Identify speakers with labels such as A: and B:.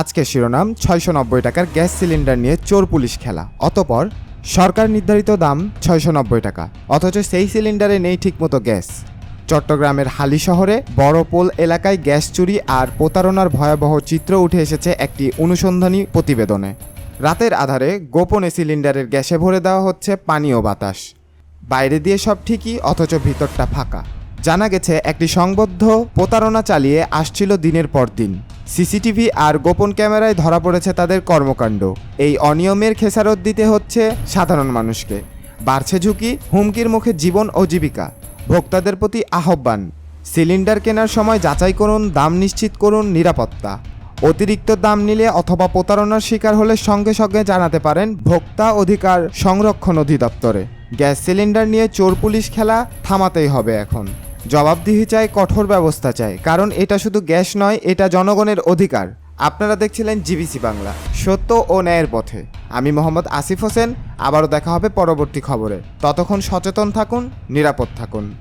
A: আজকের শিরোনাম ছয়শো নব্বই টাকার গ্যাস সিলিন্ডার নিয়ে চোর পুলিশ খেলা। অতপর সরকার নির্ধারিত দাম ছয়শো নব্বই টাকা, অথচ সেই সিলিন্ডারে নেই ঠিকমতো গ্যাস। চট্টগ্রামের হালি শহরে বড়পোল এলাকায় গ্যাস চুরি আর প্রতারণার ভয়াবহ চিত্র উঠে এসেছে একটি অনুসন্ধানী প্রতিবেদনে। রাতের আধারে গোপনে সিলিন্ডারের গ্যাসে ভরে দেওয়া হচ্ছে পানি ও বাতাস। বাইরে দিয়ে সব ঠিকই, অথচ ভিতরটা ফাঁকা। জানা গেছে, একটি সংবদ্ধ প্রতারণা চালিয়ে আসছিল দিনের পর দিন। সিসিটিভি আর গোপন ক্যামেরায় ধরা পড়েছে তাদের কর্মকাণ্ড। এই অনিয়মের খেসারত দিতে হচ্ছে সাধারণ মানুষকে। বাড়ছে ঝুঁকি, হুমকির মুখে জীবন ও জীবিকা। ভোক্তাদের প্রতি আহ্বান, সিলিন্ডার কেনার সময় যাচাই করুন, দাম নিশ্চিত করুন, নিরাপত্তা। অতিরিক্ত দাম নিলে অথবা প্রতারণার শিকার হলে সঙ্গে সঙ্গে জানাতে পারেন ভোক্তা অধিকার সংরক্ষণ অধিদপ্তরে। গ্যাস সিলিন্ডার নিয়ে চোর পুলিশ খেলা থামাতেই হবে এখন। জবাবদিহি চাই, কঠোর ব্যবস্থা চাই। কারণ এটা শুধু গ্যাস নয়, এটা জনগণের অধিকার। আপনারা দেখছিলেন জিবিসি বাংলা। সত্য ও ন্যায়ের পথে। আমি মোহাম্মদ আসিফ হোসেন, আবারও দেখা হবে পরবর্তী খবরে। ততক্ষণ সচেতন থাকুন, নিরাপদ থাকুন।